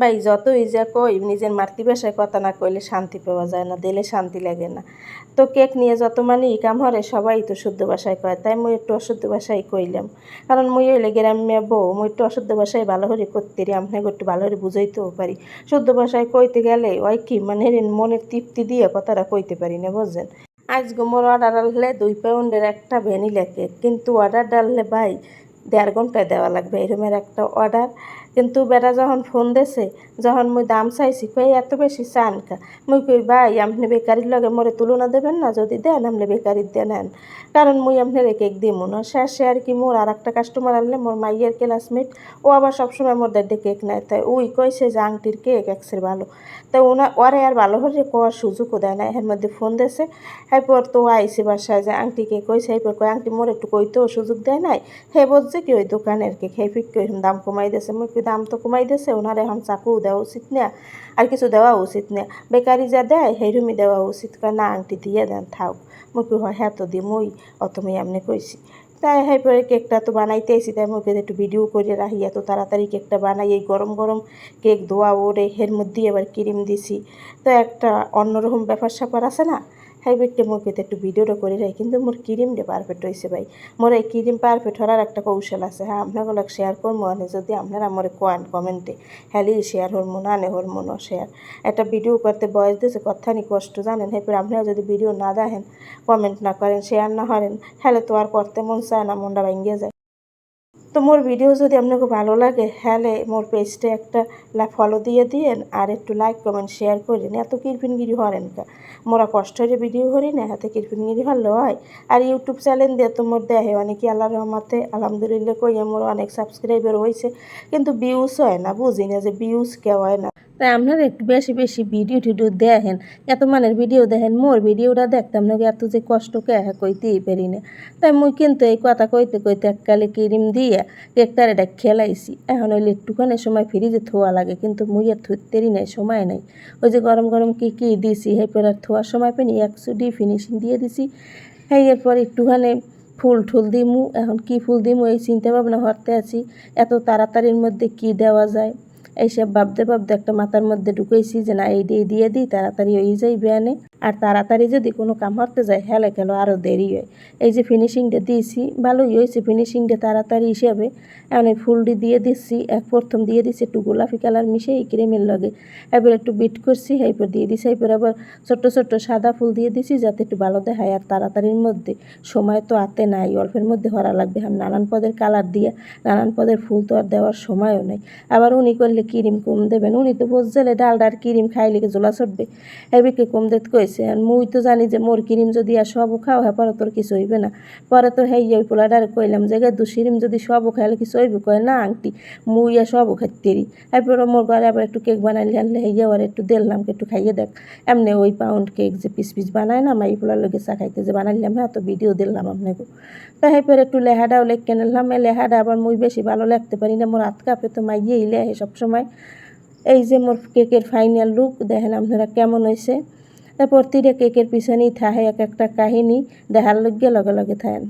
ভাই যতই যা কই, নিজের মাতৃভাষায় কথা না কইলে শান্তি পাওয়া যায় না, দিলে শান্তি লাগে না। তো কেক নিয়ে যত মানে কাম হরে সবাই তো শুদ্ধ ভাষায় কয়, তাই মুই একটু অশুদ্ধ ভাষায় কইলাম। কারণ মুই হইলে গ্রামে বউ, মুই একটু অশুদ্ধ ভাষায় ভালো করে করতে রি, আপনাকে একটু ভালো করে বুঝাইতেও পারি। শুদ্ধ ভাষায় কইতে গেলে ওই কি মানে মনের তৃপ্তি দিয়ে কথাটা কইতে পারি না, বুঝছেন? আজ মোর অর্ডার আনলে দুই পাউন্ডের একটা ভ্যানিলা কেক, কিন্তু অর্ডার ডাললে ভাই দেড় ঘন্টায় দেওয়া লাগবে এরমের একটা অর্ডার কিন্তু বেটা যখন ফোন দেছে, যখন মুই দাম চাইছি, কই এত বেশি চান কা? মুই কই, ভাই, আপনি বেকারির লগে মোরে তুলনা দেবেন না, যদি দেন আপনি বেকারির দিয়ে নেন। কারণ মুই আপনার এক কেক দিমু না। শেষে আর কি মোর আর একটা কাস্টমার আনলে মোর মাইয়ের ক্লাসমেট ও আবার সবসময় মোর দাদি কেক নেয়। তাই ওই কইছে যে আংটির কেক এক্সের ভালো। তাই ওনা ওরে আর ভালো করে কোয়ার সুযোগও দেয় না। এর মধ্যে ফোন দেছে, এরপর তো আইসি বাসায় যে আংটি কে কইছে, এরপর কই আংটি মোর একটু কইতেও সুযোগ দেয় নাই? হে বলছে কি, ওই দোকানের কেক হে ফিক দাম কমাই দিয়েছে? কই, দাম তো কমাই দিয়েছে, ওনার এখন চাকু দেওয়া উচিত না, আর কিছু দেওয়া উচিত না। বেকারি যা দেয় সেইরুমি দেওয়া উচিত, কয়, না, আংটি দিয়ে দেন, থাক। কই, হয় হ্যাঁ তো দি মুই অত মুই এমনি কইছি। তাই পরে কেকটা তো বানাইতে তাই মুখে একটু ভিডিও করে রাখি, এত তাড়াতাড়ি কেকটা বানাই, এই গরম গরম কেক দোয়া ওরে, এর মধ্যে এবার ক্রিম দিছি। তো একটা অন্যরকম ব্যাপার স্যাপার আছে না হাই বেটে মুখে একটু ভিডিওটা করে রাখি, কিন্তু মোর ক্রিমটা পারফেক্ট হয়েছে ভাই। মোর এই ক্রিম পারফেক্ট হওয়ার একটা কৌশল আছে হ্যাঁ আপনাগুলো শেয়ার করব মানে যদি আপনারা আমার কোয়ান কমেন্টে হ্যালি শেয়ার হরমো না নে হরমো না শেয়ার একটা ভিডিও করতে বয়স দিয়েছে, কথা নি কষ্ট, জানেন? এরপর আপনারা যদি ভিডিও না দেখেন কমেন্ট না করেন শেয়ার না করেন হ্যালে তো আর করতে মন চায় না, মনটা ভেঙে যায়। তো মোর ভিডিও যদি আপনাকে ভালো লাগে, হ্যালে মোর পেজটা একটা ফলো দিয়ে দিয়েন আর একটু লাইক কমেন্ট শেয়ার করেন এত কিরফিনগিরি হরেন কা। মোরা কষ্ট হয়ে ভিডিও করি না, এত কিরফিনগিরি হলে হয়। আর ইউটিউব চ্যানেল দিয়ে তো মোর দেহে অনেকে আল্লাহ রহমাতে, আলহামদুলিল্লাহ কই মোর অনেক সাবস্ক্রাইবার হয়েছে কিন্তু ভিউজ হয় না, বুঝি না যে ভিউজ কেউ হয় না। তাই আপনারা একটু বেশি বেশি ভিডিও টিডিও দেখেন। এত মানের ভিডিও দেখেন, মোর ভিডিওটা দেখতাম না, এত যে কষ্ট কে কইতেই পারি না। তাই মুই কিন্তু এই কথা কইতে কইতে এককালে ক্রিম দিয়ে কেকটার এটা খেলাইছি। এখন ওই একটুখানি সময় ফ্রিজে থোয়া লাগে, কিন্তু মুই আর থুতেরই নাই, সময় নাই। ওই যে গরম গরম কি কি দিছি এরপর আর থোয়ার সময় পেনি একশো ডি ফিনিশিং দিয়ে দিছি। হ্যাঁ এরপর একটুখানি ফুল ঠুল দিমু। এখন কি ফুল দিমু এই চিন্তা ভাবনা করতে আছি। এত তাড়াতাড়ির মধ্যে কি দেওয়া যায়? এইসব ভাবতে ভাবতে একটা মাথার মধ্যে ঢুকেছি যে না, এই দিয়ে দিয়ে দিই, তাড়াতাড়ি হয়ে যাই ব্যানে আর তাড়াতাড়ি যদি কোনো কাম করতে যায়, হেলে খেলো আরও দেরি হয়। এই যে ফিনিশিংটা দিয়েছি, ভালোই হয়েছে। ফিনিশিংটা তাড়াতাড়ি হিসাবে এখন এই ফুলটি দিয়ে দিচ্ছি, এক প্রথম দিয়ে দিচ্ছি, একটু গোলাপি কালার মিশে এই ক্রিমের লগে। এবার একটু বিট করছি এরপর দিয়ে দিছি এরপর আবার ছোট্ট ছোট্ট সাদা ফুল দিয়ে দিছি যাতে একটু ভালো দেখায়। আর তাড়াতাড়ির মধ্যে সময় তো আতে নাই, অল্পের মধ্যে হরা লাগবে। আর নানান পদের কালার দিয়ে, নানান পদের ফুল তো আর দেওয়ার সময়ও নেই। আবার উনি করলে ক্রিম কম দেবেন। উনি তো বুঝলে ডালডার ক্রিম খাইলে জোলা চড়বে এবিকে কম দেত কইছে। আর মুই তো জানি যে মোর ক্রিম যদি আর সবও খাও হ্যাঁ পরে তোর কিছু হইবে না। পরে তো হেই, ওই পোলাডারে কইলাম যে দু সিরিম যদি সবও খাইলে কিছু হইবে? কয়, না, আংটি, মুই আর সবও খাইতেরি। এরপর মোর ঘরে আবার একটু কেক বানাইলে আনলে হেইয়া আর একটু দিলাম একটু খাইয়ে দেখ। এমনি ওই পাউন্ড কেক যে পিস পিস বানায় না, মাই পোলার লগে চা খাইতে যে বানাইলাম হ্যাঁ তো ভিডিও দিলাম আপনাকে। তা এরপর একটু লেহাটাও লেখকে নিলাম। এই লেহাটা আবার মুই বেশি ভালো লাগতে পারি না, মোর হাত কাপে তো মাইয়েই লেহে সবসময়। এই যে মোর কেকের ফাইনাল লুক দেখেন আপনারা কেমন হয়েছে। প্রতিটা কেকের পিছনেই থাহে এক একটা কাহিনী, দেখার লগে লগে লগে থাকেন